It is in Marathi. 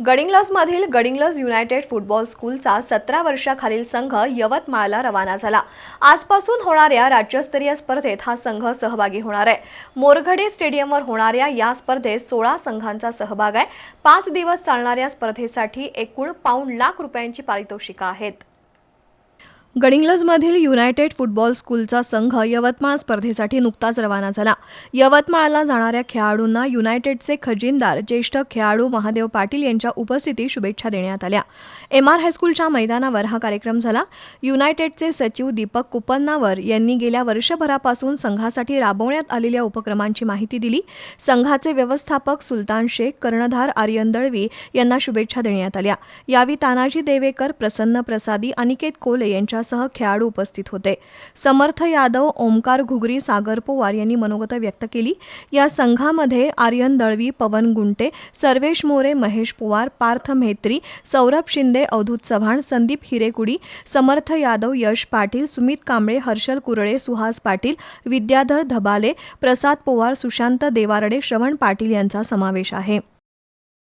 गडिंग्लजमधील गडिंग्लज युनायटेड फुटबॉल स्कूलचा सतरा वर्षाखालील संघ यवतमाळला रवाना झाला. आजपासून होणाऱ्या राज्यस्तरीय स्पर्धेत हा संघ सहभागी होणार आहे. मोरघडे स्टेडियमवर होणाऱ्या या स्पर्धेत सोळा संघांचा सहभाग आहे. पाच दिवस चालणाऱ्या स्पर्धेसाठी एकूण पाऊण लाख रुपयांची पारितोषिकं आहेत. गडिंग्लजमधील युनायटेड फुटबॉल स्कूलचा संघ यवतमाळ स्पर्धेसाठी नुकताच रवाना झाला. यवतमाळला जाणाऱ्या खेळाडूंना युनायटेडचे खजिनदार ज्येष्ठ खेळाडू महादेव पाटील यांच्या उपस्थितीत शुभेच्छा देण्यात आल्या. एम आर हायस्कूलच्या मैदानावर हा कार्यक्रम झाला. युनायटेडचे सचिव दीपक कुपन्नावर यांनी गेल्या वर्षभरापासून संघासाठी राबवण्यात आलेल्या उपक्रमांची माहिती दिली. संघाचे व्यवस्थापक सुलतान शेख कर्णधार आर्यन दळवी यांना शुभेच्छा देण्यात आल्या. यावेळी तानाजी देवेकर प्रसन्न प्रसादी अनिकेत कोले यांच्या यांच्यासह खेळाडू उपस्थित होते. समर्थ यादव ओमकार घुगरी सागर पोवार यांनी मनोगत व्यक्त केली. या संघामध्ये आर्यन दळवी पवन गुंटे सर्वेश मोरे महेश पोवार पार्थ मेत्री सौरभ शिंदे अवधूत चव्हाण संदीप हिरेकुडी समर्थ यादव यश पाटील सुमित कांबळे हर्षल कुरळे सुहास पाटील विद्याधर धबाले प्रसाद पोवार सुशांत देवारडे श्रवण पाटील यांचा समावेश आहे.